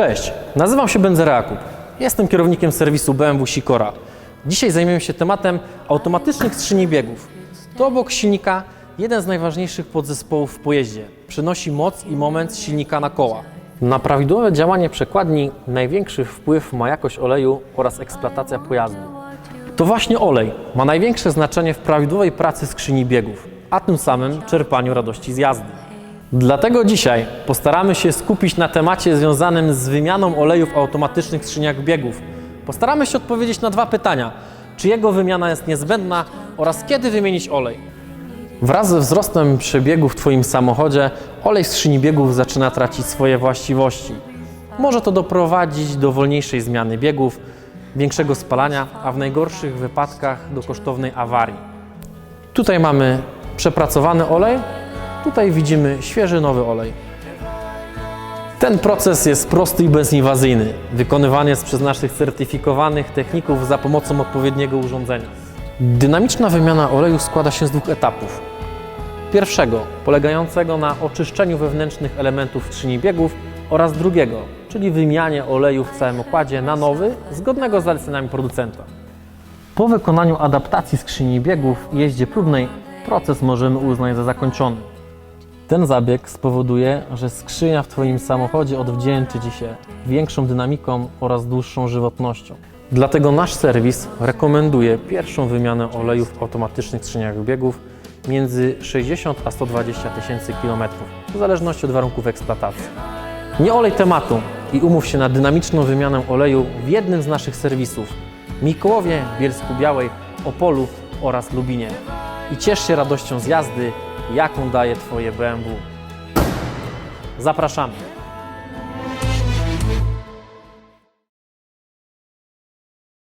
Cześć, nazywam się Benzera Jakub. Jestem kierownikiem serwisu BMW Sikora. Dzisiaj zajmiemy się tematem automatycznych skrzyni biegów. To obok silnika jeden z najważniejszych podzespołów w pojeździe. Przynosi moc i moment silnika na koła. Na prawidłowe działanie przekładni największy wpływ ma jakość oleju oraz eksploatacja pojazdu. To właśnie olej ma największe znaczenie w prawidłowej pracy skrzyni biegów, a tym samym czerpaniu radości z jazdy. Dlatego dzisiaj postaramy się skupić na temacie związanym z wymianą oleju w automatycznych skrzyniach biegów. Postaramy się odpowiedzieć na dwa pytania: czy jego wymiana jest niezbędna oraz kiedy wymienić olej? Wraz ze wzrostem przebiegu w Twoim samochodzie olej w skrzyni biegów zaczyna tracić swoje właściwości. Może to doprowadzić do wolniejszej zmiany biegów, większego spalania, a w najgorszych wypadkach do kosztownej awarii. Tutaj mamy przepracowany olej, tutaj widzimy świeży nowy olej. Ten proces jest prosty i bezinwazyjny. Wykonywany jest przez naszych certyfikowanych techników za pomocą odpowiedniego urządzenia. Dynamiczna wymiana oleju składa się z dwóch etapów. Pierwszego, polegającego na oczyszczeniu wewnętrznych elementów skrzyni biegów oraz drugiego, czyli wymianie oleju w całym układzie na nowy, zgodnego z zaleceniami producenta. Po wykonaniu adaptacji skrzyni biegów i jeździe próbnej, proces możemy uznać za zakończony. Ten zabieg spowoduje, że skrzynia w Twoim samochodzie odwdzięczy Ci się większą dynamiką oraz dłuższą żywotnością. Dlatego nasz serwis rekomenduje pierwszą wymianę oleju w automatycznych skrzyniach biegów między 60 a 120 tysięcy kilometrów, w zależności od warunków eksploatacji. Nie olej tematu i umów się na dynamiczną wymianę oleju w jednym z naszych serwisów Mikołowie, Bielsku Białej, Opolu oraz Lubinie. I ciesz się radością z jazdy, jaką daje Twoje BMW. Zapraszamy!